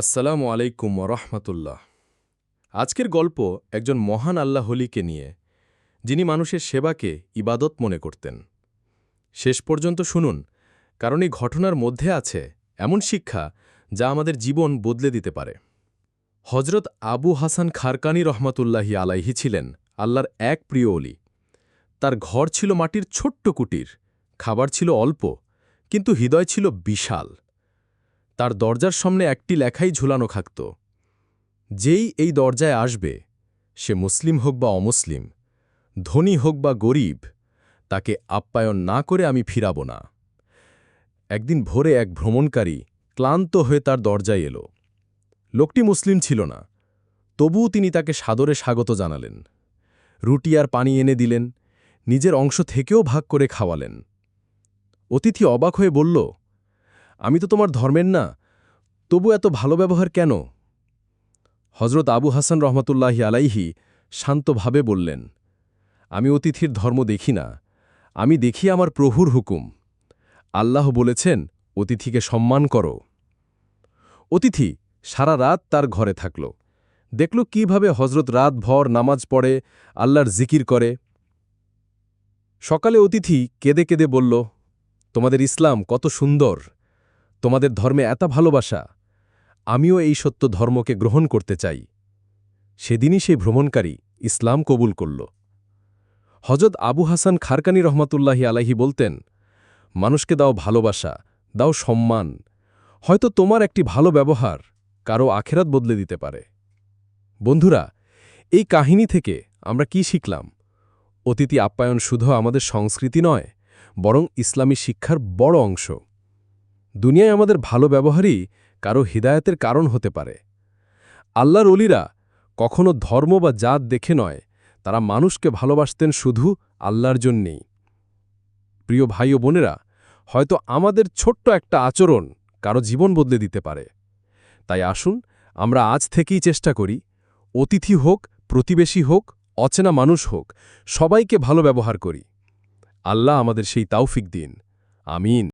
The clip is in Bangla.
আসসালামু আলাইকুম রহমতুল্লাহ। আজকের গল্প একজন মহান আল্লাহ হলিকে নিয়ে, যিনি মানুষের সেবাকে ইবাদত মনে করতেন। শেষ পর্যন্ত শুনুন, কারণ এই ঘটনার মধ্যে আছে এমন শিক্ষা যা আমাদের জীবন বদলে দিতে পারে। হজরত আবু হাসান খারকানি রহমতুল্লাহি আলাইহি ছিলেন আল্লাহর এক প্রিয় অলি তার ঘর ছিল মাটির ছোট্ট কুটির, খাবার ছিল অল্প, কিন্তু হৃদয় ছিল বিশাল। তার দরজার সামনে একটি লেখাই ঝুলানো থাকত। যেই এই দরজায় আসবে, সে মুসলিম হোক বা অমুসলিম, ধনী হোক বা গরিব, তাকে আপ্যায়ন না করে আমি ফিরাব না। একদিন ভোরে এক ভ্রমণকারী ক্লান্ত হয়ে তার দরজায় এলো। লোকটি মুসলিম ছিল না, তবুও তিনি তাকে সাদরে স্বাগত জানালেন। রুটি আর পানি এনে দিলেন, নিজের অংশ থেকেও ভাগ করে খাওয়ালেন। অতিথি অবাক হয়ে বলল আমি তো তোমার ধর্মের না, তবু এত ভালো ব্যবহার কেন? হজরত আবু হাসান রহমতুল্লাহি আলাইহি শান্তভাবে বললেন, আমি অতিথির ধর্ম দেখি না, আমি দেখি আমার প্রভুর হুকুম। আল্লাহ বলেছেন, অতিথিকে সম্মান করো। অতিথি সারা রাত তার ঘরে থাকল। দেখল কীভাবে হজরত রাত ভর নামাজ পড়ে, আল্লাহর জিকির করে। সকালে অতিথি কেঁদে কেঁদে বলল, তোমাদের ইসলাম কত সুন্দর। তোমাদের ধর্মে এত ভালোবাসা, আমিও এই সত্য ধর্মকে গ্রহণ করতে চাই। সেদিনই সেই ভ্রমণকারী ইসলাম কবুল করল। হজরত আবু হাসান খারকানি রহমতুল্লাহি আলাহি বলতেন, মানুষকে দাও ভালোবাসা, দাও সম্মান। হয়তো তোমার একটি ভালো ব্যবহার কারও আখেরাত বদলে দিতে পারে। বন্ধুরা, এই কাহিনী থেকে আমরা কি শিখলাম? অতিথি আপ্যায়ন শুধু আমাদের সংস্কৃতি নয়, বরং ইসলামী শিক্ষার বড় অংশ। দুনিয়ায় আমাদের ভালো ব্যবহারই কারও হৃদায়তের কারণ হতে পারে। আল্লাহর অলিরা কখনো ধর্ম বা জাত দেখে নয়, তারা মানুষকে ভালোবাসতেন শুধু আল্লাহর জন্যেই। প্রিয় ভাই ও বোনেরা, হয়তো আমাদের ছোট্ট একটা আচরণ কারও জীবন বদলে দিতে পারে। তাই আসুন, আমরা আজ থেকেই চেষ্টা করি, অতিথি হোক, প্রতিবেশী হোক, অচেনা মানুষ হোক, সবাইকে ভালো ব্যবহার করি। আল্লাহ আমাদের সেই তাওফিক দিন। আমিন।